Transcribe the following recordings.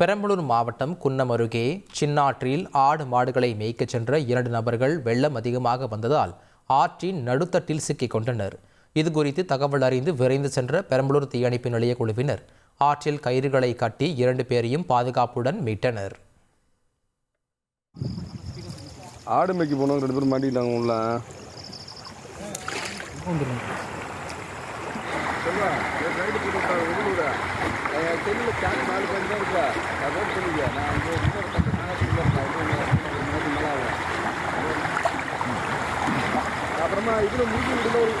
பெரம்பலூர் மாவட்டம் குன்னம் அருகே சின்னாற்றில் ஆடு மாடுகளை மேய்க்கச் சென்ற இரண்டு நபர்கள் வெள்ளம் அதிகமாக வந்ததால் ஆற்றின் நடுத்தட்டில் சிக்கிக் கொண்டனர். இதுகுறித்து தகவல் அறிந்து விரைந்து சென்ற பெரம்பலூர் தீயணைப்பு நிலைய குழுவினர் ஆற்றில் கயிறுகளை கட்டி இரண்டு பேரையும் பாதுகாப்புடன் மீட்டனர். ஆடு மேய்க்க போனவங்க ரெண்டு பேரும் மாட்டிக்கிட்டாங்க உள்ள அப்புறமா இதில் முடிஞ்சு விடுதலை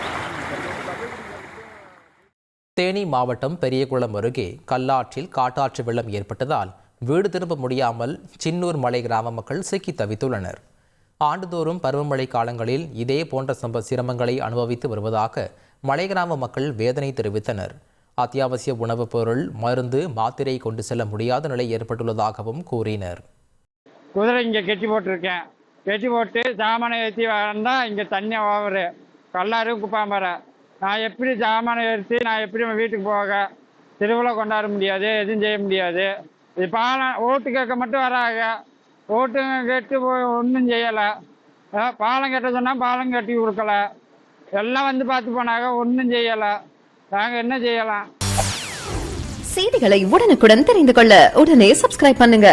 தேனி மாவட்டம் பெரியகுளம் அருகே கல்லாற்றில் காட்டாற்று வெள்ளம் ஏற்பட்டதால் வீடு திரும்ப முடியாமல் சின்னூர் மலை கிராம மக்கள் சிக்கி தவித்துள்ளனர். ஆண்டுதோறும் பருவமழை காலங்களில் இதே போன்ற சம்ப சிரமங்களை அனுபவித்து வருவதாக மலை கிராம மக்கள் வேதனை தெரிவித்தனர். அத்தியாவசிய உணவுப் பொருள் மருந்து மாத்திரை கொண்டு செல்ல முடியாத நிலை ஏற்பட்டுள்ளதாகவும் கூறினர். குதிரை இங்கே கெட்டி போட்டிருக்கேன். கெட்டி போட்டு சாமானை ஏற்றி வந்தால் இங்கே தண்ணி ஓவரு. கல்லாறு குப்பாம்பரை நான் எப்படி சாமானை ஏற்றி நான் எப்படி வீட்டுக்கு போக திருவிழா கொண்டாட முடியாது எதுவும் செய்ய முடியாது. இது பாலம் ஓட்டு கேட்க மட்டும் வராங்க. ஓட்டு கேட்டு போய் ஒன்றும் செய்யலை. பாலம் கட்ட சொன்னால் பாலம் கட்டி கொடுக்கல. எல்லாம் வந்து பார்த்து போனாங்க ஒன்றும் செய்யலை. நாங்கள் என்ன செய்யலாம்? செய்திகளை உடனுக்குடன் தெரிந்து கொள்ள உடனே சப்ஸ்கிரைப் பண்ணுங்க.